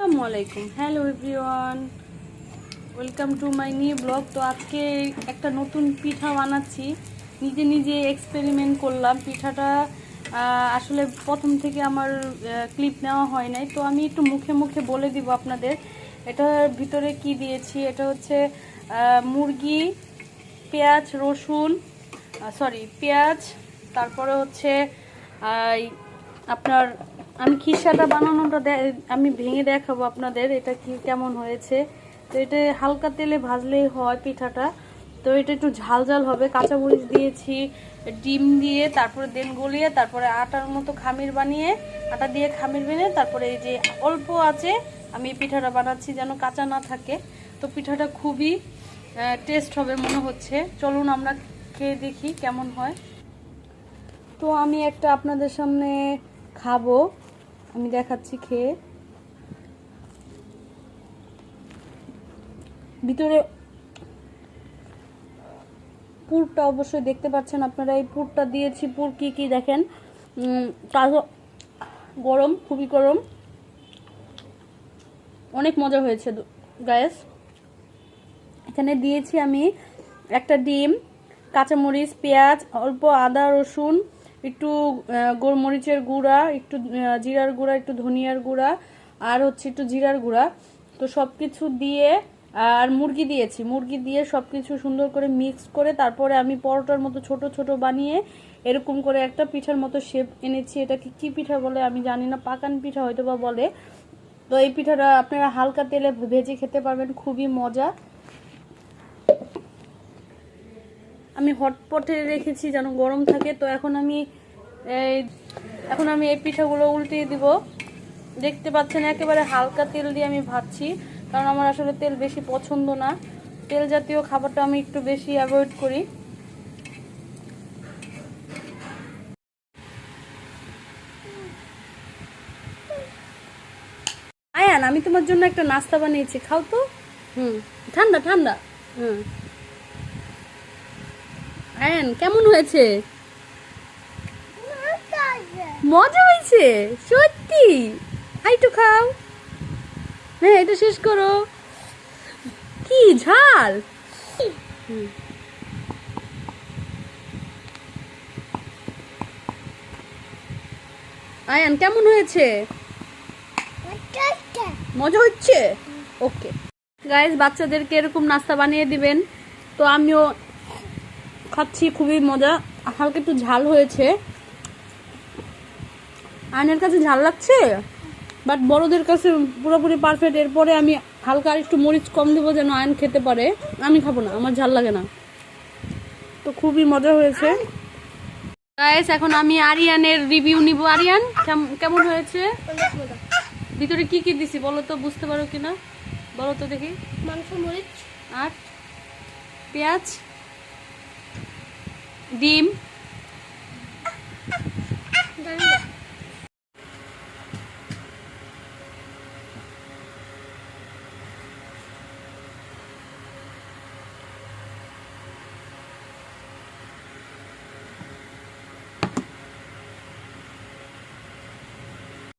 আসসালামু আলাইকুম। Hello everyone welcome to my new blog তো আজকে একটা নতুন পিঠা বানাচ্ছি। নিজে নিজে এক্সপেরিমেন্ট করলাম। পিঠাটা আসলে প্রথম থেকে আমার ক্লিপ নেওয়া হয় নাই। তো আমি একটু মুখে মুখে বলে দিব আপনাদের। এটার ভিতরে কি দিয়েছি? এটা হচ্ছে মুরগি, পেঁয়াজ, রসুন সরি পেঁয়াজ, তারপরে হচ্ছে আপনার আমি খিসাটা বানানোটা আমি ভেঙে দেখাবো আপনাদের এটা কি কেমন হয়েছে। তো এটা হালকা তেলে ভাজলেই হয় পিঠাটা। তো এটা একটু ঝাল ঝাল হবে। কাঁচামরিচ দিয়েছি, ডিম দিয়ে, তারপরে দেন গলিয়ে, তারপরে আটার মতো খামির বানিয়ে, আটা দিয়ে খামির বানিয়ে তারপরে এই যে অল্প আছে, আমি পিঠাটা বানাচ্ছি যেন কাঁচা না থাকে। তো পিঠাটা খুবই টেস্ট হবে মনে হচ্ছে। চলুন আমরা খেয়ে দেখি কেমন হয়। তো আমি একটা আপনাদের সামনে খাব। আমি দেখাচ্ছি খেয়ে। ভিতরে পুরটা অবশ্যই দেখতে পাচ্ছেন আপনারা, এই পুরটা দিয়েছি, পুর কি কি দেখেন? তাজা, গরম, খুবই গরম। অনেক মজা হয়েছে গায়েস এখানে দিয়েছি আমি একটা ডিম, কাঁচামরিচ, পেঁয়াজ, অল্প আদা, রসুন একটু গোলমরিচের গুঁড়া, একটু জিরার গুঁড়া, একটু ধনিয়ার গুঁড়া, আর হচ্ছে একটু জিরার গুঁড়া। তো সব কিছু দিয়ে আর মুরগি দিয়েছি। মুরগি দিয়ে সব কিছু সুন্দর করে মিক্স করে তারপরে আমি পরোটার মতো ছোট ছোট বানিয়ে এরকম করে একটা পিঠার মতো শেপ এনেছি। এটাকে কি পিঠা বলে আমি জানি না, পাকান পিঠা হয়তো বা বলে। তো এই পিঠাটা আপনারা হালকা তেলে ভেজে খেতে পারবেন, খুবই মজা। আমি হটপটে রেখেছি যেন গরম থাকে। তো এখন আমি এই এখন আমি এই পিঠাগুলো উল্টিয়ে দিব। দেখতে পাচ্ছেন একেবারে হালকা তেল দিয়ে আমি ভাজছি কারণ আমার আসলে তেল বেশি পছন্দ না। তেল জাতীয় খাবারটা আমি একটু বেশি অ্যাভয়েড করি। আয়ান আমি তোমার জন্য একটা নাস্তা বানিয়েছি খাও তো। হুম। ঠান্ডা ঠান্ডা। হুম। আয়ান কেমন হয়েছে? মজা হয়েছে, সত্যি। আই একটু খাও। হ্যাঁ এটা শেষ করো। কি ঝাল। আয়ান, কেমন হয়েছে? মজা হচ্ছে? ওকে। গাইজ বাচ্চাদেরকে এরকম নাস্তা বানিয়ে দিবেন। তো আমিও খাচ্ছি খুবই মজা। হালকা একটু ঝাল হয়েছে। আয়নের কাছে ঝাল লাগছে? বাট বড়দের কাছে পুরোপুরি পারফেক্ট এরপরে আমি হালকা আর একটু মরিচ কম দেবো যেন আয়ন খেতে পারে। আমি খাব না আমার ঝাল লাগে না। তো খুবই মজা হয়েছে। গাইস এখন আমি আরিয়ানের রিভিউ নিব। আরিয়ান কেম- কেমন হয়েছে? ভিতরে কি কি দিছি বলো তো বুঝতে পারো কিনা? বলো তো দেখি। মাংস মরিচ। আর পেঁয়াজ? ডিম ডালিয়া